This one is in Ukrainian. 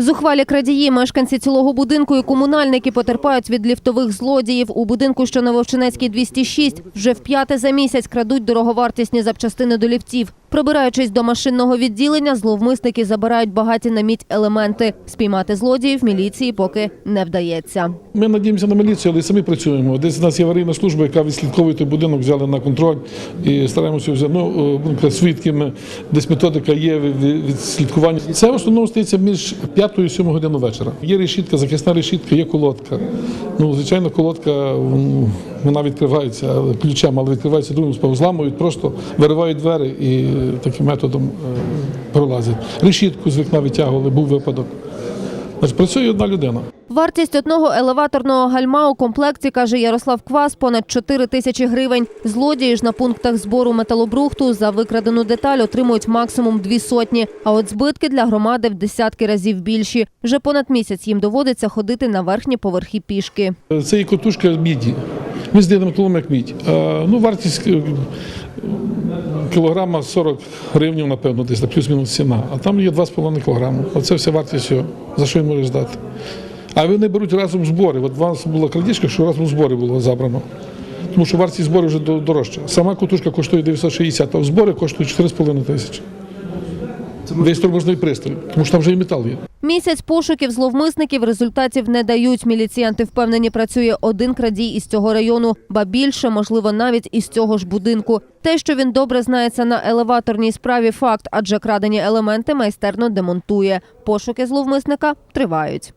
Зухвалі крадії, мешканці цілого будинку і комунальники потерпають від ліфтових злодіїв. У будинку, що на Вовчинецькій 206, вже вп'яте за місяць крадуть дороговартісні запчастини до ліфтів. Пробираючись до машинного відділення, зловмисники забирають багаті на мідь елементи. Спіймати злодіїв міліції поки не вдається. Ми надіємося на міліцію, але самі працюємо. Десь у нас є аварійна служба, яка відслідковує той будинок, взяли на контроль і стараємося вже ну, е, свідками. Десь методика є від- від- відслідкування. Це в основному стається між 5 і 7 годину вечора. Є решітка, захисна решітка, є колодка. Ну, звичайно, колодка вона відкривається ключем, але відкривається другим способом. Зламують, просто виривають двері і таким методом е, пролазять. Решітку з вікна витягували, був випадок. Працює одна людина. Вартість одного елеваторного гальма у комплекті, каже Ярослав Квас, понад 4 тисячі гривень. Злодії ж на пунктах збору металобрухту за викрадену деталь отримують максимум дві сотні. А от збитки для громади в десятки разів більші. Вже понад місяць їм доводиться ходити на верхні поверхи пішки. Це є котушка міді. Він здає металом як мідь. Ну, вартість е, кілограма 40 гривень, напевно, десь плюс-мінус ціна. А там є 2,5 кілограми. Оце вся вартість за що він може здати. А вони беруть разом збори. От у вас була крадіжка, що разом збори було забрано. Тому що вартість збору вже до- дорожча. Сама котушка коштує 960, а в збори коштують 4,5 тисячі. Весь тормозний пристрій, тому що там вже і метал є. Місяць пошуків зловмисників результатів не дають. Міліціянти впевнені, працює один крадій із цього району, ба більше, можливо, навіть із цього ж будинку. Те, що він добре знається на елеваторній справі, факт, адже крадені елементи майстерно демонтує. Пошуки зловмисника тривають.